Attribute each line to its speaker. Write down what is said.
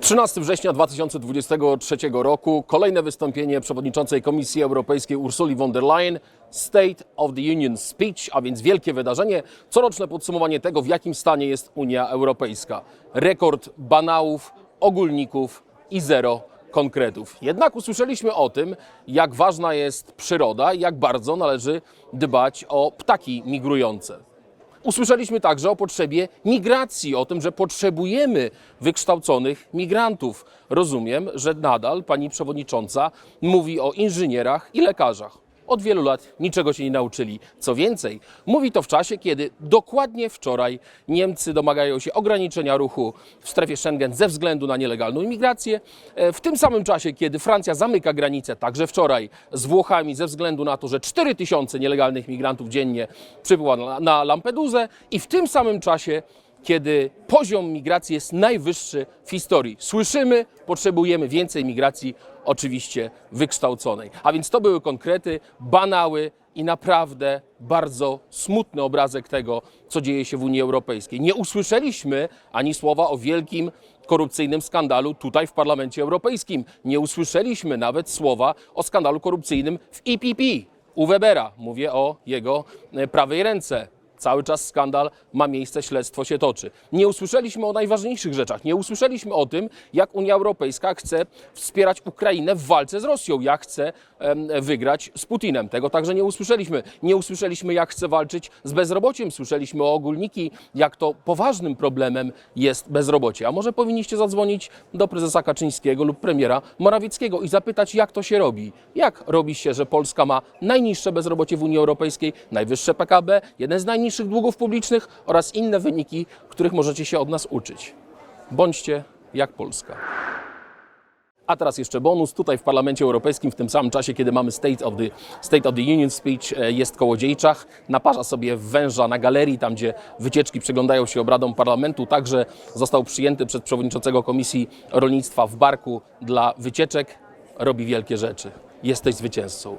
Speaker 1: 13 września 2023 roku kolejne wystąpienie przewodniczącej Komisji Europejskiej Ursuli von der Leyen State of the Union Speech, a więc wielkie wydarzenie, coroczne podsumowanie tego, w jakim stanie jest Unia Europejska. Rekord banałów, ogólników i zero konkretów. Jednak usłyszeliśmy o tym, jak ważna jest przyroda i jak bardzo należy dbać o ptaki migrujące. Usłyszeliśmy także o potrzebie migracji, o tym, że potrzebujemy wykształconych migrantów. Rozumiem, że nadal pani przewodnicząca mówi o inżynierach i lekarzach. Od wielu lat niczego się nie nauczyli. Co więcej, mówi to w czasie, kiedy dokładnie wczoraj Niemcy domagają się ograniczenia ruchu w strefie Schengen ze względu na nielegalną imigrację. E, W tym samym czasie, kiedy Francja zamyka granicę, także wczoraj, z Włochami ze względu na to, że 4 tysiące nielegalnych migrantów dziennie przybyła na- na Lampedusę i w tym samym czasie kiedy poziom migracji jest najwyższy w historii. Słyszymy, potrzebujemy więcej migracji, oczywiście wykształconej. A więc to były konkrety, banały i naprawdę bardzo smutny obrazek tego, co dzieje się w Unii Europejskiej. Nie usłyszeliśmy ani słowa o wielkim korupcyjnym skandalu tutaj w Parlamencie Europejskim. Nie usłyszeliśmy nawet słowa o skandalu korupcyjnym w EPP u Webera. Mówię o jego e, prawej ręce. Cały czas skandal ma miejsce, śledztwo się toczy. Nie usłyszeliśmy o najważniejszych rzeczach. Nie usłyszeliśmy o tym, jak Unia Europejska chce wspierać Ukrainę w walce z Rosją, jak chce wygrać z Putinem. Tego także nie usłyszeliśmy. Nie usłyszeliśmy, jak chce walczyć z bezrobociem. Słyszeliśmy o ogólniki, jak to poważnym problemem jest bezrobocie. A może powinniście zadzwonić do prezesa Kaczyńskiego lub premiera Morawieckiego i zapytać, jak to się robi. Jak robi się, że Polska ma najniższe bezrobocie w Unii Europejskiej, najwyższe PKB, jeden z najniższych długów publicznych oraz inne wyniki, których możecie się od nas uczyć. Bądźcie jak Polska. A teraz jeszcze bonus. Tutaj w Parlamencie Europejskim, w tym samym czasie, kiedy mamy State of the, State of the Union Speech, e, jest Kołodziejczak. Naparza sobie węża na galerii, tam gdzie wycieczki przyglądają się obradom parlamentu. Także został przyjęty przez przewodniczącego Komisji Rolnictwa w Barku dla wycieczek. Robi wielkie rzeczy. Jesteś zwycięzcą.